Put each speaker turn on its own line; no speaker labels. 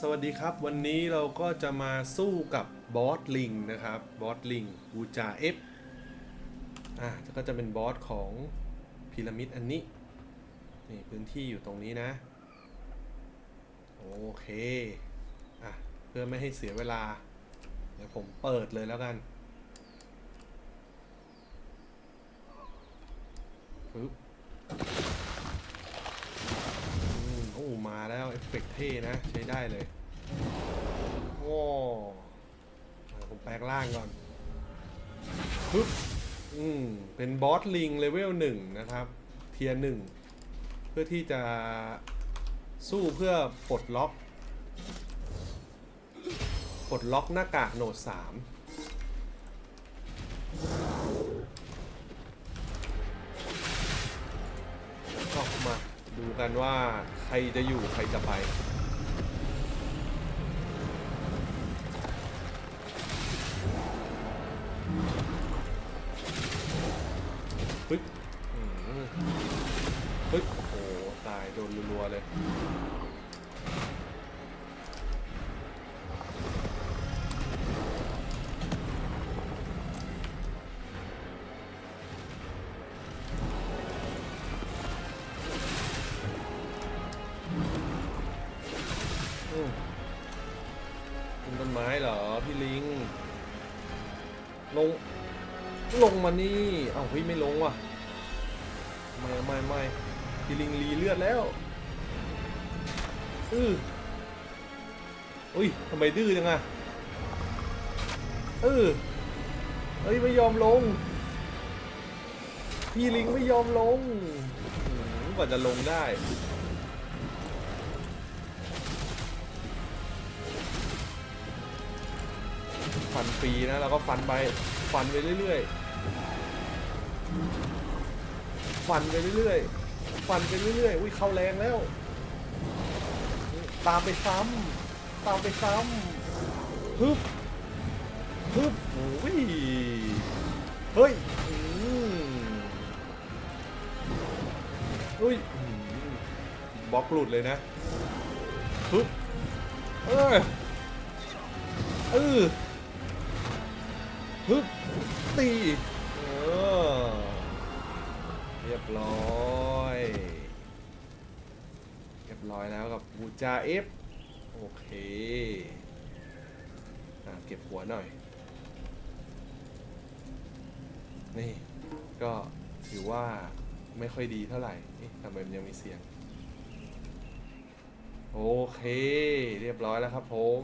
สวัสดีครับ วันนี้เราก็จะมาสู้กับบอสลิงนะครับบอสลิงบูจาเอฟอะก็จะเป็นบอสของพีระมิดอันนี้นี่พื้นที่อยู่ตรงนี้นะ โอเคอะเพื่อไม่ให้เสียเวลา เดี๋ยวผมเปิดเลยแล้วกันปึ๊บ อืมโอ้มาแล้ว เฟกต์เท่นะ ใช้ได้เลยว้าวอะผมแปลงร่างก่อนปึ๊บอืมเป็นบอสลิงเลเวลหนึ่งนะครับ เทียร์หนึ่งเพื่อที่จะสู้เพื่อปลดล็อก ปลดล็อกหน้ากากโหนดสาม ดูกันว่าใครจะอยู่ใครจะไป ปึ๊บปึ๊บโอ้ตายโดนรัวๆเลย นต้นไม้เหรอพี่ลิง ลง ลงมานี่เอ้าเฮ้ยไม่ลงว่ะ ไม่ไม่ไม่พี่ลิงรีเลือดแล้วอืออุ้ยทำไมดื้อจังอะเออเอ้ยไม่ยอมลง พี่ลิงไม่ยอมลงกว่าจะลงได้ ฟันฟรีนะแล้วก็ฟันไปฟันไปเรื่อยๆฟันไปเรื่อยๆฟันไปเรื่อยๆอุ้ยเข้าแรงแล้ว ตามไปซ้ำตามไปซ้ำฮึบฮึบโอ้ยเฮ้ยอุ้ยบล็อกหลุดเลยนะฮึบเออเออ ฮึบตีเออเรียบร้อย เรียบร้อยแล้วกับบูจาเอฟ โอเคอะเก็บหัวหน่อย นี่ ก็ถือว่าไม่ค่อยดีเท่าไหร่เอ๊ะทำไมมันยังมีเสียง โอเค เรียบร้อยแล้วครับผม